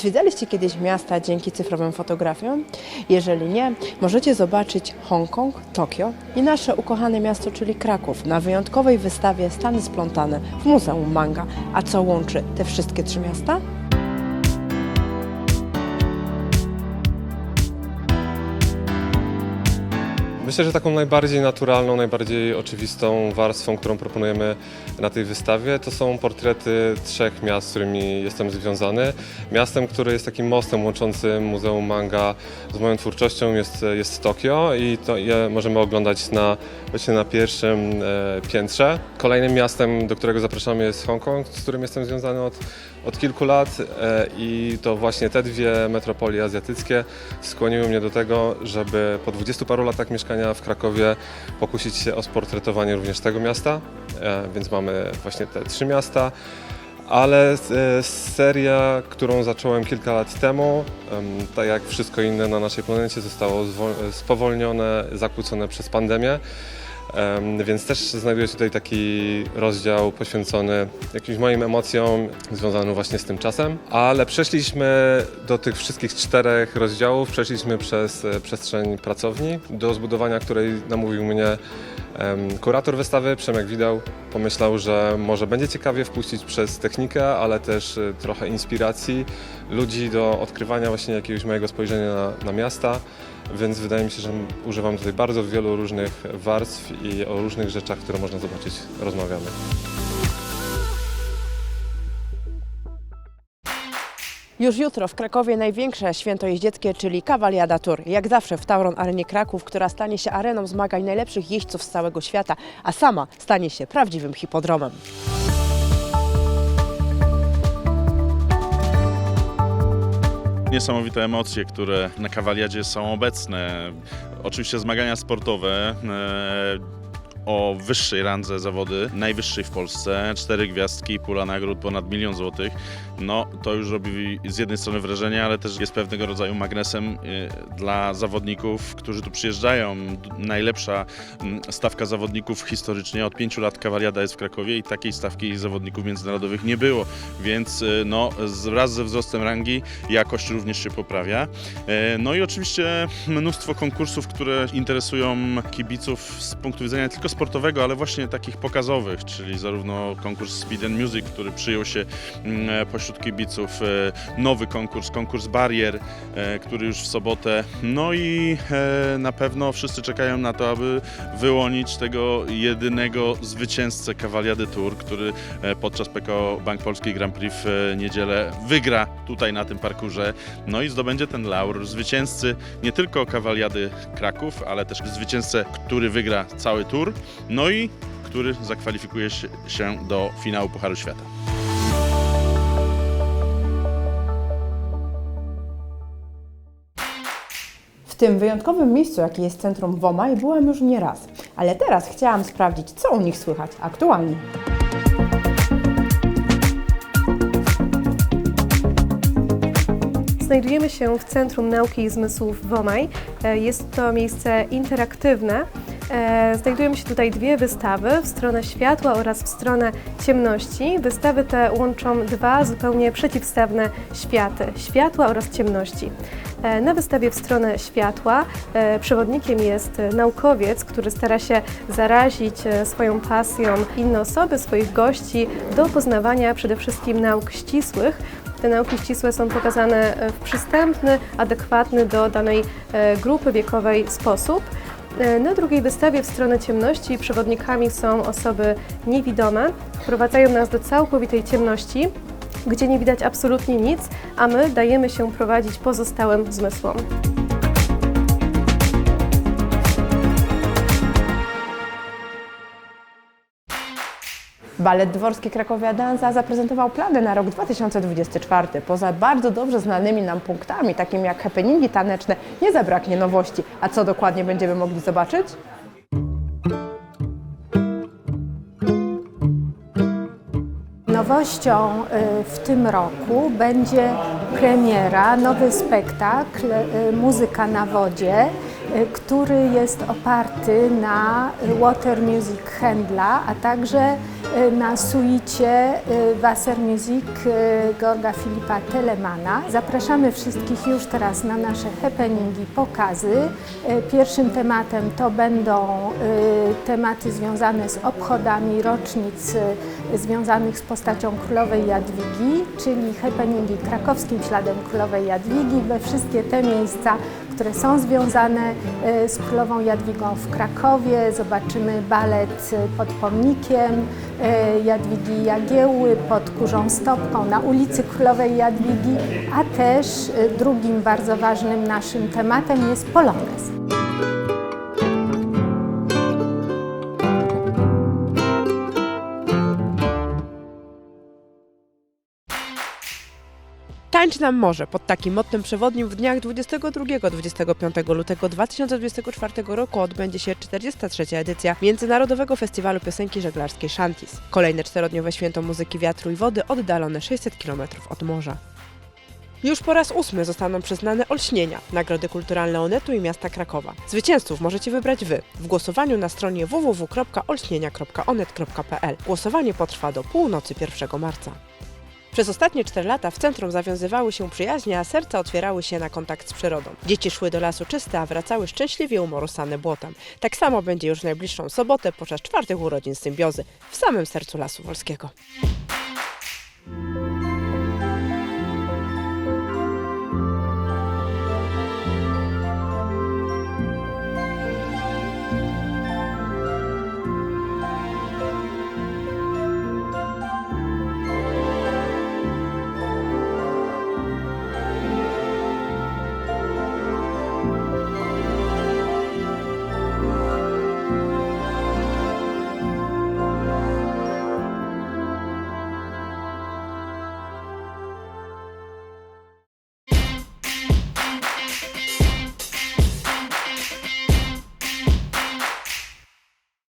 Zwiedzaliście kiedyś miasta dzięki cyfrowym fotografiom? Jeżeli nie, możecie zobaczyć Hongkong, Tokio i nasze ukochane miasto, czyli Kraków, na wyjątkowej wystawie Stany Splątane w Muzeum Manga. A co łączy te wszystkie trzy miasta? Myślę, że taką najbardziej naturalną, najbardziej oczywistą warstwą, którą proponujemy na tej wystawie, to są portrety trzech miast, z którymi jestem związany. Miastem, które jest takim mostem łączącym Muzeum Manga z moją twórczością jest, jest Tokio i to je możemy oglądać na, właśnie na pierwszym e, piętrze. Kolejnym miastem, do którego zapraszamy jest Hongkong, z którym jestem związany od, od kilku lat e, i to właśnie te dwie metropolie azjatyckie skłoniły mnie do tego, żeby po 20 paru latach mieszkania w Krakowie pokusić się o sportretowanie również tego miasta, e, więc mamy właśnie te trzy miasta. Ale e, seria, którą zacząłem kilka lat temu, em, tak jak wszystko inne na naszej planecie, zostało spowolnione, zakłócone przez pandemię. Więc też znajduję tutaj taki rozdział poświęcony jakimś moim emocjom związanym właśnie z tym czasem. Ale przeszliśmy do tych wszystkich czterech rozdziałów, przeszliśmy przez e, przestrzeń pracowni, do zbudowania której namówił mnie kurator wystawy Przemek Widał. Pomyślał, że może będzie ciekawie wpuścić przez technikę, ale też e, trochę inspiracji ludzi do odkrywania właśnie jakiegoś mojego spojrzenia na, na miasta. Więc wydaje mi się, że używam tutaj bardzo wielu różnych warstw i o różnych rzeczach, które można zobaczyć, rozmawiamy. Już jutro w Krakowie największe święto jeździeckie, czyli Kawaliada Tour. Jak zawsze w Tauron Arenie Kraków, która stanie się areną zmagań najlepszych jeźdźców z całego świata, a sama stanie się prawdziwym hipodromem. Niesamowite emocje, które na kawaliadzie są obecne. Oczywiście zmagania sportowe. O wyższej randze zawody, najwyższej w Polsce, cztery gwiazdki, pula nagród ponad milion złotych. No to już robi z jednej strony wrażenie, ale też jest pewnego rodzaju magnesem e, dla zawodników, którzy tu przyjeżdżają. Najlepsza mm, stawka zawodników historycznie od pięciu lat kawaliada jest w Krakowie i takiej stawki zawodników międzynarodowych nie było, więc e, no wraz ze wzrostem rangi jakość również się poprawia. E, No i oczywiście mnóstwo konkursów, które interesują kibiców z punktu widzenia tylko sportowego, ale właśnie takich pokazowych, czyli zarówno konkurs Speed and Music, który przyjął się mm, pośród kibiców, e, nowy konkurs, konkurs barier, e, który już w sobotę. No i e, na pewno wszyscy czekają na to, aby wyłonić tego jedynego zwycięzcę Kawaliady Tour, który e, podczas PKO Bank Polski Grand Prix w e, niedzielę wygra tutaj na tym parkurze. No i zdobędzie ten laur zwycięzcy nie tylko Kawaliady Kraków, ale też zwycięzcę, który wygra cały tour, no i który zakwalifikuje się- do finału Pucharu Świata. W tym wyjątkowym miejscu, jakie jest centrum WOMA, byłam już nie raz. Ale teraz chciałam sprawdzić, co u nich słychać aktualnie. Znajdujemy się w Centrum Nauki i Zmysłów WOMAJ. E, Jest to miejsce interaktywne. E, Znajdują się tutaj dwie wystawy, w stronę światła oraz w stronę ciemności. Wystawy te łączą dwa zupełnie przeciwstawne światy, światła oraz ciemności. E, Na wystawie w stronę światła e, przewodnikiem jest naukowiec, który stara się zarazić swoją pasją inne osoby, swoich gości do poznawania przede wszystkim nauk ścisłych. Te nauki ścisłe są pokazane w przystępny, adekwatny do danej grupy wiekowej sposób. E, Na drugiej wystawie w stronę ciemności przewodnikami są osoby niewidome. Wprowadzają nas do całkowitej ciemności, gdzie nie widać absolutnie nic, a my dajemy się prowadzić pozostałym zmysłom. Balet Dworski Krakowia Danza zaprezentował plany na rok 2024. Poza bardzo dobrze znanymi nam punktami, takimi jak happeningi taneczne, nie zabraknie nowości. A co dokładnie będziemy mogli zobaczyć? Nowością y, w tym roku będzie premiera, nowy spektakl y, Muzyka na wodzie, y, który jest oparty na Water Music Handla, a także na suicie e, Wassermusik e, Georga Filipa Telemana. Zapraszamy wszystkich już teraz na nasze happeningi, pokazy. Pierwszym tematem to będą tematy związane z obchodami rocznic związanych z postacią królowej Jadwigi, czyli happeningi krakowskim śladem królowej Jadwigi. We wszystkie te miejsca, które są związane e, z królową Jadwigą w Krakowie. Zobaczymy balet e, pod pomnikiem e, Jadwigi Jagiełły, pod Kurzą Stopką, na ulicy Królowej Jadwigi, a też drugim bardzo ważnym naszym tematem jest polonez. Tańcz nam morze pod takim mottem przewodnim w dniach 22-25 lutego 2024 roku odbędzie się 43. edycja Międzynarodowego Festiwalu Piosenki Żeglarskiej Shantis. Kolejne czterodniowe święto muzyki wiatru i wody oddalone 600 km od morza. Już po raz ósmy zostaną przyznane olśnienia, nagrody kulturalne Onetu i miasta Krakowa. Zwycięzców możecie wybrać Wy w głosowaniu na stronie www.olśnienia.onet.pl. Głosowanie potrwa do północy 1 marca. Przez ostatnie 4 lata w centrum zawiązywały się przyjaźnie, a serca otwierały się na kontakt z przyrodą. Dzieci szły do lasu czyste, a wracały szczęśliwie umorusane błotem. Tak samo będzie już najbliższą sobotę podczas czwartych urodzin symbiozy w samym sercu Lasu Wolskiego.